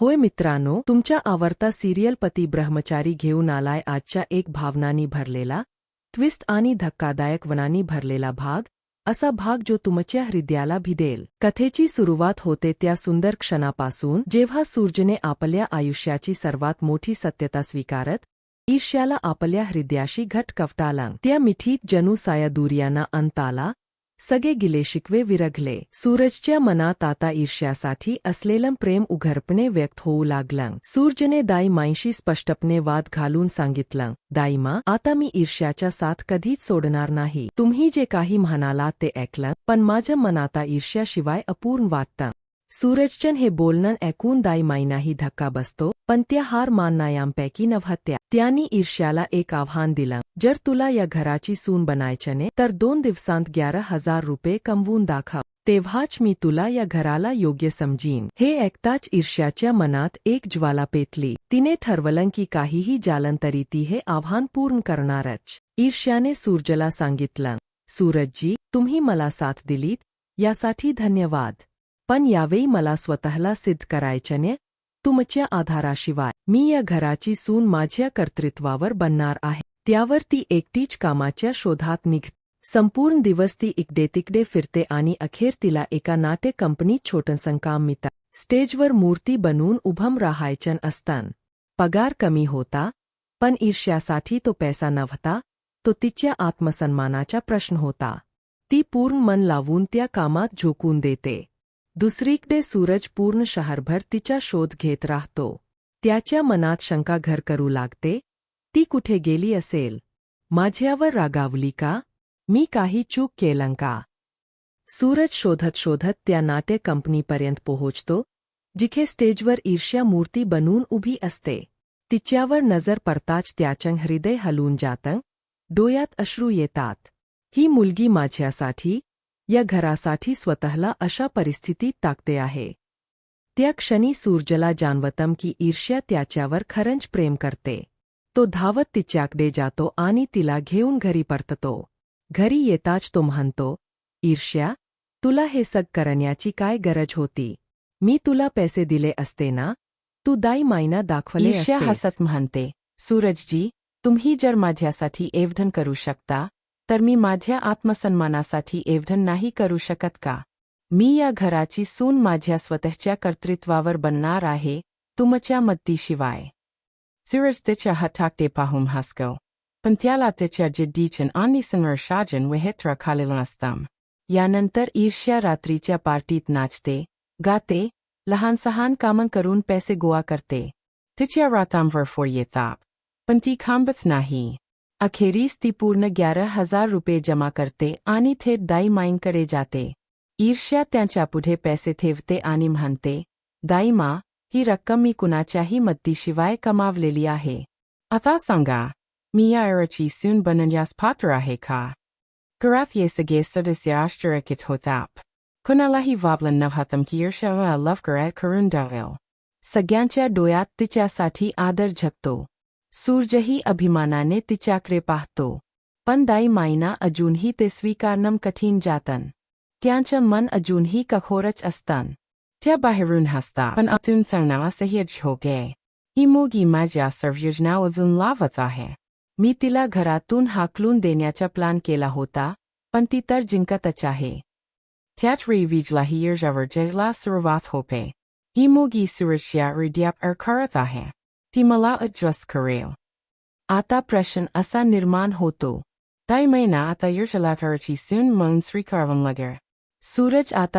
होय मित्रांनो, तुमच्या आवडता सिरियल पती ब्रह्मचारी घेऊन आलाय आजच्या एक भावनांनी भरलेला ट्विस्ट आणि धक्कादायक वनांनी भरलेला भाग, असा भाग जो तुमच्या हृदयाला भिदेल. कथेची सुरुवात होते त्या सुंदर क्षणापासून, जेव्हा सूर्यने आपल्या आयुष्याची सर्वात मोठी सत्यता स्वीकारत, ईर्ष्याला आपल्या हृदयाशी घट कवटाला. त्या मिठीत जणू साया दुर्याना अंत आला सगळे गिले शिकवे विरघले. सूरजच्या मनात आता ईर्ष्यासाठी असलेलं प्रेम उघडपणे व्यक्त होऊ लागलं. सूर्यने दाई माईशी स्पष्टपणे वाद घालून सांगितलं, दाईमा, आता मी ईर्ष्याच्या साथ कधीच सोडणार नाही. तुम्ही जे काही म्हणालात ते ऐकलं, पण माझ्या मनाता ईर्ष्याशिवाय अपूर्ण वाटतं सूरजचन हे बोलणं ऐकून दाई माईनाही धक्का बसतो, पण त्या हार माननायांपैकी नव्हत्या. त्यांनी ईर्ष्याला एक आव्हान दिलं. जर तुला या घराची सून बनायचने तर दोन दिवसांत ग्यारा हज़ार रुपये कमवून दाखव. तेव्हाच मी तुला या घराला योग्य समजीन. हे ऐकताच ईर्ष्याच्या मनात एक ज्वाला पेतली तिने ठरवलं की काहीही जालन तरी ती हे आव्हान पूर्ण करणारच. ईर्ष्याने सूर्जला सांगितलं, सूरजजी, तुम्ही मला साथ दिलीत? यासाठी धन्यवाद. पण यावेळी मला स्वतःला सिद्ध करायचने तुमच्या आधाराशिवाय मी या घराची सून माझ्या कर्तृत्वावर बनणार आहे. त्यावर ती एकटीच कामाच्या शोधात निघ. संपूर्ण दिवस ती इकडे तिकडे फिरते आणि अखेर तिला एका नाट्य कंपनीत छोटंसं काम स्टेजवर मूर्ती बनवून उभम राहायचन असतान. पगार कमी होता पण ईर्ष्यासाठी तो पैसा नव्हता तो तिच्या आत्मसन्मानाचा प्रश्न होता. ती पूर्ण मन लावून त्या कामात झोकून देते. दुसरीकडे सूरज पूर्ण शहरभर तिचा शोध घेत राहतो. त्याच्या मनात शंका घर करू लागते. ती कुठे गेली असेल? माझ्यावर रागावली का? मी काही चूक केलं का? सूरज शोधत शोधत त्या नाट्य कंपनीपर्यंत पोहोचतो जिथे स्टेजवर ईर्ष्या मूर्ती बनून उभी असते. तिच्यावर नजर पडताच त्याचं हृदय हलून जातं. डोयात अश्रू येतात. ही मुलगी माझ्यासाठी या घरासाठी स्वतःला अशा परिस्थितीत टाकते आहे. त्या क्षणी सूर्जला जाणवतम की ईर्ष्या त्याच्यावर खरंच प्रेम करते. तो धावत तिच्याकडे जातो आणि तिला घेऊन घरी परततो. घरी येताच तो म्हणतो ईर्ष्या तुला हे सग करण्याची काय गरज होती? मी तुला पैसे दिले असते ना? तू दाई मायना दाखवले ईर्ष्या. हसत म्हणते सूरजजी तुम्ही जर माझ्यासाठी एवढण करू शकता तर मी माझ्या आत्मसन्मानासाठी एवढण नाही करू शकत का? मी या घराची सून माझ्या स्वतःच्या कर्तृत्वावर बनणार आहे, तुमच्या मदतीशिवाय सूरज तिच्या हटाकटे पाहून हसको पण त्याला तिच्या जिद्दीचन आणि संवर्षाजन विहित्र खालील असताम यानंतर ईर्ष्या रात्रीच्या पार्टीत नाचते, गाते लहान सहान कामं करून पैसे गोळा करते. तिच्या रातांवर फोर येतात. पण ती खांबच नाही. अखेरीस ती पूर्ण ग्यारह हज़ार रुपये जमा करते आणि थेट दाई माईंकडे जाते. ईर्ष्या त्यांच्या पुढे पैसे ठेवते आणि म्हणते, दाई मा, ही रक्कम मी कुणाच्याही मदतीशिवाय कमावलेली आहे. आता सांगा, मी या एरची सून बनण्यास पात्र आहे का? घरात ये सगळे सदस्य आश्चर्यकित होतात. कुणालाही वाबलं नव्हतं की ईर्ष्याला लवकरात करून द्यावेल सगळ्यांच्या डोळ्यात तिच्यासाठी आदर झकतो सूर्यही अभिमानाने तिच्याकडे पाहतो. पण दाई माईना अजूनही ते स्वीकारणं कठीण जातन. त्यांचं मन अजूनही कठोरच असतं त्या बाहेरून हसता, पण आतून त्यांना सहज हो गे ही मुगी माझ्या सर्व योजनावरून लावत आहे. मी तिला घरातून हाकलून देण्याचा प्लान केला होता, पण ती तर जिंकतच आहे. त्याच विजला ही ईर्जावर जयला सुरुवात होते. ही मुगी सुरक्षा हृदयात करत आहे. ती मला अड्जस्ट करेल. आता प्रश्न असा निर्माण होतो. ताई मैना आता यश करायची सून म्हणून स्वीकारावं लागेल. सूरज आता